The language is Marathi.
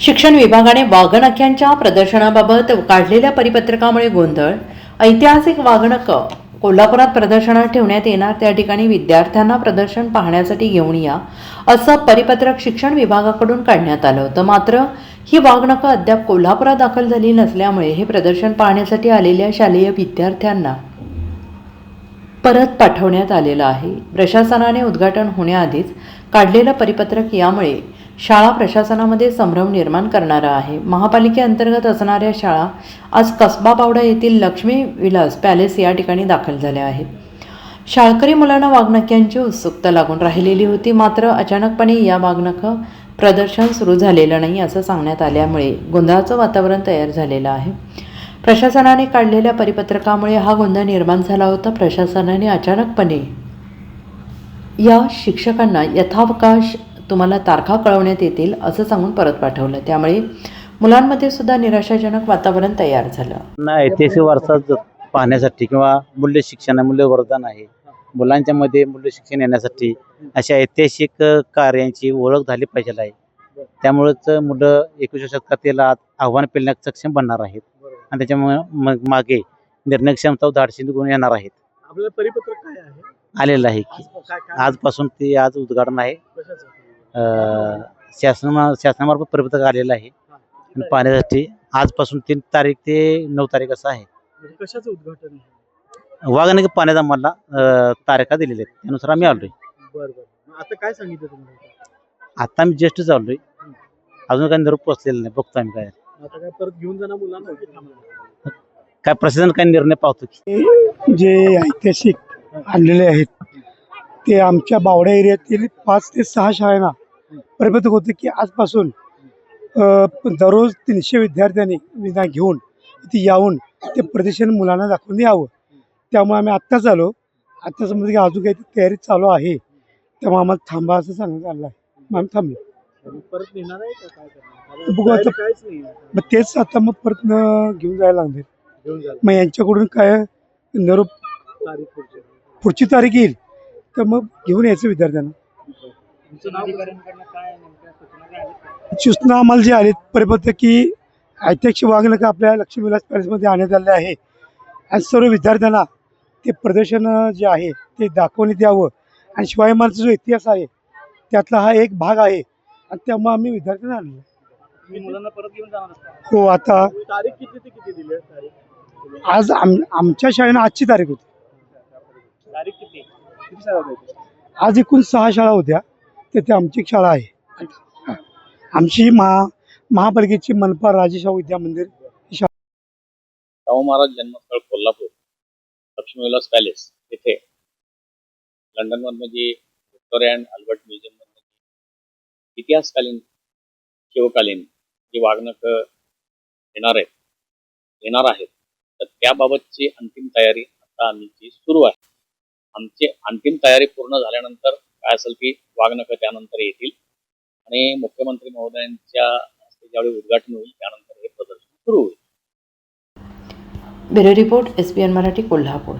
शिक्षण विभागाने वाघनख्यांच्या प्रदर्शनाबाबत काढलेल्या परिपत्रकामुळे गोंधळ. ऐतिहासिक वाघनकं कोल्हापुरात प्रदर्शनात ठेवण्यात येणार त्या ठिकाणी विद्यार्थ्यांना प्रदर्शन पाहण्यासाठी घेऊन या असं परिपत्रक शिक्षण विभागाकडून काढण्यात आलं होतं. मात्र ही वाघनकं अद्याप कोल्हापुरात दाखल झाली नसल्यामुळे हे प्रदर्शन पाहण्यासाठी आलेल्या शालेय विद्यार्थ्यांना परत पाठवण्यात आलेलं आहे. प्रशासनाने उद्घाटन होण्याआधीच काढलेलं परिपत्रक यामुळे शाळा प्रशासनामध्ये संभ्रम निर्माण करणारा आहे. महापालिकेअंतर्गत असणाऱ्या शाळा आज कसबा पावडा येथील लक्ष्मी विलास पॅलेस या ठिकाणी दाखल झाल्या आहेत. शाळकरी मुलांना वाघनख्यांची उत्सुकता लागून राहिलेली होती. मात्र अचानकपणे या वाघनखं प्रदर्शन सुरू झालेलं नाही असं सांगण्यात आल्यामुळे गोंधळाचं वातावरण तयार झालेलं आहे. प्रशासनाने काढलेल्या परिपत्रकामुळे हा गोंधळ निर्माण झाला होता. प्रशासनाने अचानकपणे या शिक्षकांना यथावकाश तुम्हाला तारखा कळवण्यात येतील असं सांगून परत पाठवलं. त्यामुळे मुलांमध्ये सुद्धा निराशाजनक वातावरण तयार झालं. ना ऐतिहासिक वारसा ज- पाहण्यासाठी किंवा मूल्य शिक्षण मूल्यवर्धन आहे मुलांच्या मध्ये मूल्य शिक्षण येण्यासाठी अशा ऐतिहासिक कार्यांची ओळख झाली पाहिजे आहे. त्यामुळेच मुलं एकविसव्या शतकातील आव्हान पेलण्यास सक्षम बनणार आहेत. आणि त्याच्यामुळे मग मागे निर्णय क्षमता व धाडसी गुण येणार आहेत. आपल्याला परिपत्रक काय आहे? आलेलं आहे की आजपासून ते आज उद्घाटन आहे. शासना शासनामार्फत परिपत्रक आलेलं आहे. आणि पाहण्यासाठी आजपासून तीन तारीख ते नऊ तारीख असं आहे. म्हणजे कशाचं उद्घाटन आहे? वाघाने पाण्याचा मला तारखा दिलेल्या आहेत. त्यानुसार आम्ही आलोय. बरं बरं. मग आता काय सांगितलं तुम्हाला आता? आम्ही ज्येष्ठ चाललोय. अजून काही निरोप पोचलेला नाही. बघतो आम्ही काय. आता काय परत घेऊन जाणार मुलांना? की थांबणार? काय प्रशासन काही निर्णय पावतो की. जे ऐतिहासिक आणलेले आहेत ते आमच्या बावडा एरियातील पाच ते सहा शाळांना परिपत्रक होते की आजपासून दररोज तीनशे विद्यार्थ्यांनी विधान घेऊन इथे येऊन ते प्रदर्शन मुलांना दाखवून यावं. त्यामुळे आम्ही आत्ताच आलो. आत्ता समजा की अजून काही तयारी चालू आहे. त्यामुळे आम्हाला थांबा असं सांगण्यात आलं आहे. मग आम्ही थांबलो. बघू आता. मग तेच आता मग परत घेऊन जायला लागणार. मग यांच्याकडून काय निरोप पुढची. तारीख येईल. तर मग घेऊन यायचं विद्यार्थ्यांना. का? सूचना आम्हाला जी आली परिपत्रक की ऐतिहासिक वागणं आपल्या लक्ष्मी विलास पॅलेसमध्ये आणण्यात आले आहे. आणि सर्व विद्यार्थ्यांना ते प्रदर्शन जे आहे ते दाखवण्यात यावं. आणि शिवाय महाराजचा जो इतिहास आहे त्यातला हा एक भाग आहे. आणि त्यामुळे आम्ही विद्यार्थ्यांना आणलं. तुम्ही मुलांना परत घेऊन जाणार असता? हो आता तारीख किती ते किती दिली आहे? तारीख? आज आम आमच्या शाळेनं आजची तारीख होती. तारीख किती? किती शाळा होत्या? आज एकूण सहा शाळा होत्या. तर ते आमची एक शाळा आहे. आमची महा महापालिकेची मनपा राजेशाह विद्या मंदिर शाहू महाराज जन्मस्थळ कोल्हापूर लक्ष्मीविलास पॅलेस येथे लंडनमधनं जी व्हिक्टोरिया अँड अल्बर्ट म्युझियममधनं जी इतिहासकालीन शिवकालीन जी वागणक येणार आहेत येणार आहेत तर त्याबाबतची अंतिम तयारी आता आमची सुरू आहे. आमची अंतिम तयारी पूर्ण झाल्यानंतर काय असेल ती वागणकं त्यानंतर येतील. आणि मुख्यमंत्री महोदयांच्या हस्ते ज्यावेळी उद्घाटन होईल त्यानंतर हे प्रदर्शन सुरू होईल. Bureau report S N Marathi Kolhapur.